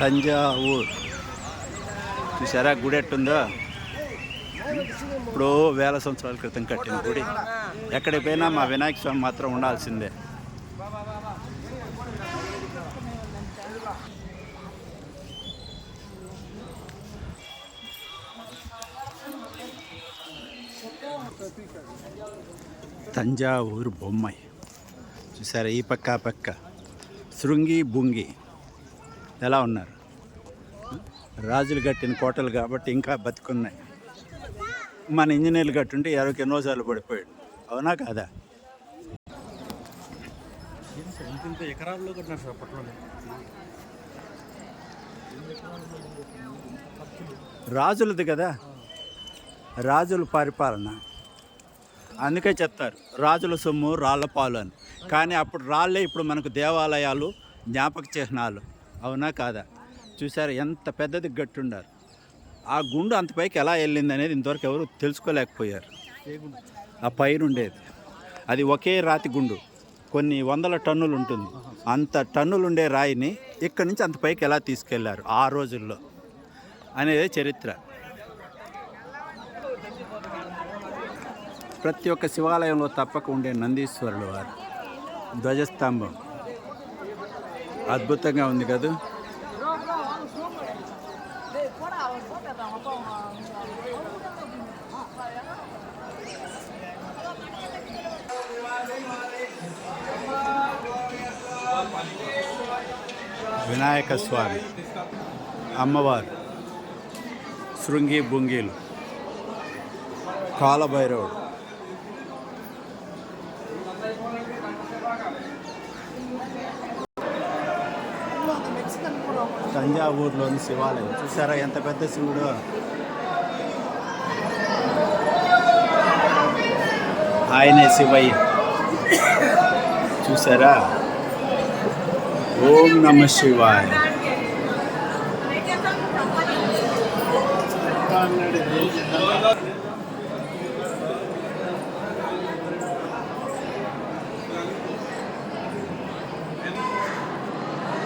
తంజావూర్. చూసారా గుడి ఎట్టుందో? ఇప్పుడు వేల సంవత్సరాల క్రితం కట్టిన గుడి. ఎక్కడికి పోయినా మా వినాయక స్వామి మాత్రం ఉండాల్సిందే. తంజావూరు బొమ్మాయి. చూసారా ఈ పక్క ఆ పక్క. శృంగి బుంగి ఎలా ఉన్నారు? రాజులు కట్టిన కోటలు కాబట్టి ఇంకా బతికున్నాయి. మన ఇంజనీర్లు కట్టుంటే ఎన్నో ఎన్నోసార్లు పడిపోయాడు. అవునా కాదా? ఎకరాల్లో కట్టినారు సార్ అప్పట్లోనే రాజులది కదా? రాజుల పరిపాలన. అందుకే చెప్తారు రాజుల సొమ్ము రాళ్ళ పాలు అని. కానీ అప్పుడు రాళ్ళే ఇప్పుడు మనకు దేవాలయాలు జ్ఞాపక చిహ్నాలు. అవునా కాదా? చూసారు? ఎంత పెద్దది గట్టుండారు ఆ గుండు అంత పైకి ఎలా వెళ్ళింది అనేది ఇంతవరకు ఎవరు తెలుసుకోలేకపోయారు. ఆ పైన ఉండేది అది ఒకే రాతి గుండు. కొన్ని వందల టన్నులు ఉంటుంది. అంత టన్నులు ఉండే రాయిని ఇక్కడి నుంచి అంత పైకి ఎలా తీసుకెళ్ళారు ఆ రోజుల్లో అనేది చరిత్ర. ప్రతి ఒక్క శివాలయంలో తప్పక ఉండే నందీశ్వరుడు వారు ధ్వజస్తంభం. అద్భుతంగా ఉంది కదా? వినాయక స్వామి అమ్మవారు శృంగి బుంగీలు కాలభైరవుడు. తంజావూరులోని శివాలయం. చూసారా ఎంత పెద్ద శివుడు? ఆయనే శివయ్య. చూసారా? ఓం నమ శివాయ.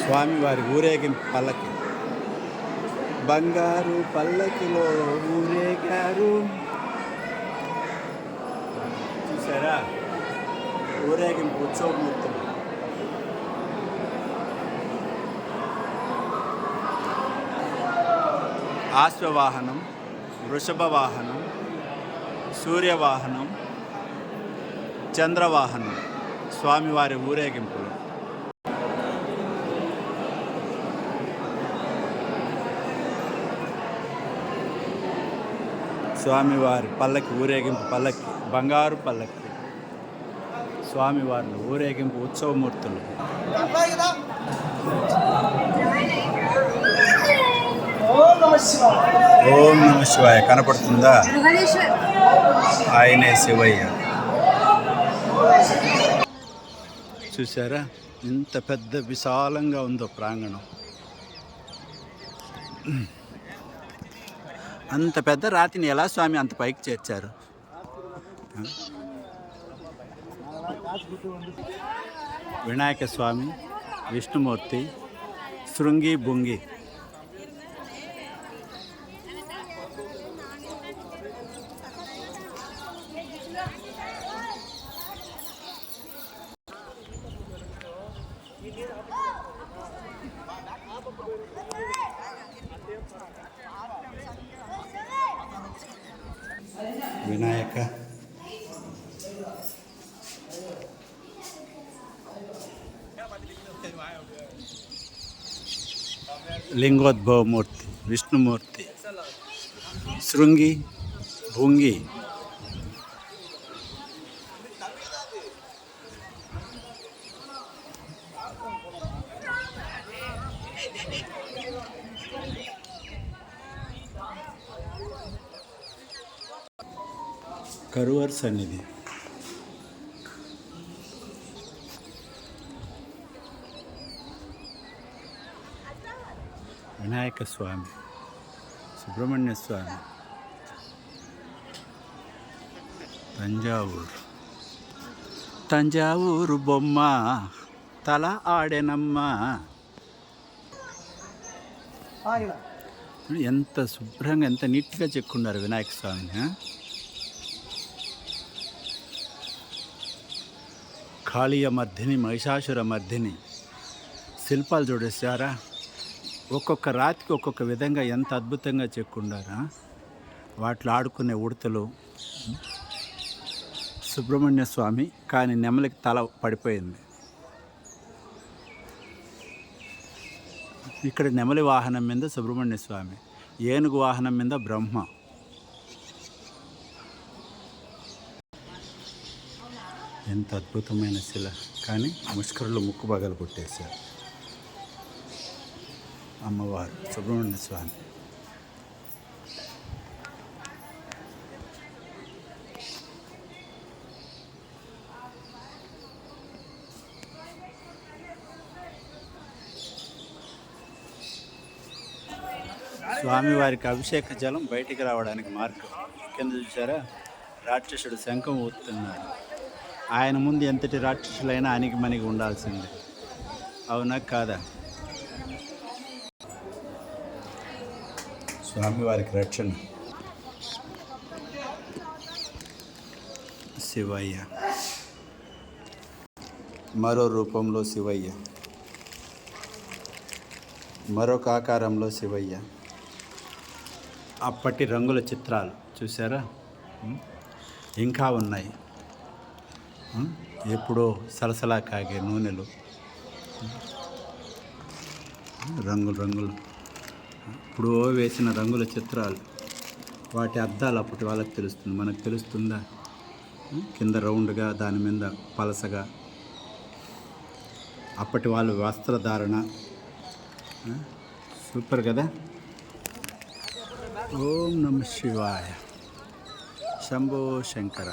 స్వామివారి ఊరేగింపు పల్లకి. బంగారు పల్లకిలో ఊరేగారు. చూసారా? ఊరేగింపు ఉత్సవమూర్తులు ఆశ్వవాహనం వృషభవాహనం సూర్యవాహనం చంద్రవాహనం. స్వామివారి ఊరేగింపులు స్వామివారి పల్లకి ఊరేగింపు పల్లకి బంగారు పల్లకి. స్వామివారిని ఊరేగింపు ఉత్సవమూర్తులు. ఓం నమ శివాయ. కనపడుతుందా? ఆయనే శివయ్య. చూసారా ఇంత పెద్ద విశాలంగా ఉందో ప్రాంగణం. అంత పెద్ద రాతిని ఎలా స్వామి అంత పైకి చేర్చారు? వినాయక స్వామి విష్ణుమూర్తి శృంగి బుంగి వినాయక లింగోద్భవమూర్తి విష్ణుమూర్తి శృంగి భుంగి కరువర్ సన్నిధి వినాయక స్వామి సుబ్రహ్మణ్య స్వామి తంజావూరు తంజావూరు బొమ్మ తల ఆడెనమ్మ చూడు ఎంత శుభ్రంగా ఎంత నీట్గా చెక్కున్నారు వినాయక స్వామిని కాళీయ మర్ధిని మహిషాసుర మర్ధిని శిల్పాలు చూడేసారా ఒక్కొక్క రాతికి ఒక్కొక్క విధంగా ఎంత అద్భుతంగా చెక్కుండారా? వాటిలో ఆడుకునే ఉడతలు సుబ్రహ్మణ్య స్వామి కానీ నెమలికి తల పడిపోయింది. ఇక్కడ నెమలి వాహనం మీద సుబ్రహ్మణ్య స్వామి ఏనుగు వాహనం మీద బ్రహ్మ. ఎంత అద్భుతమైన శిల. కానీ ముష్కరులు ముక్కు పగలు కొట్టేశారు. అమ్మవారు సుబ్రహ్మణ్య స్వామి. స్వామివారికి అభిషేక జలం బయటికి రావడానికి మార్గం. కింద చూసారా రాక్షసుడు శంఖం ఊతున్నాడు ఆయన ముందు ఎంతటి రాక్షసులైనా అనికి మనకి ఉండాల్సిందే. అవునా కాదా? స్వామివారికి రక్షణ. శివయ్య. మరో రూపంలో శివయ్య. మరొక ఆకారంలో శివయ్య. అప్పటి రంగుల చిత్రాలు చూసారా? ఇంకా ఉన్నాయి? ఎప్పుడో సలసలా కాగే నూనెలు. రంగులు రంగులు. ఇప్పుడు వేసిన రంగుల చిత్రాలు. వాటి అర్థాలు అప్పటి వాళ్ళకి తెలుస్తుంది. మనకు తెలుస్తుందా? కింద రౌండ్గా దాని మీద పలసగా. అప్పటి వాళ్ళు వస్త్రధారణ. సూపర్ కదా? ఓం నమ శివాయ. శంభో శంకర.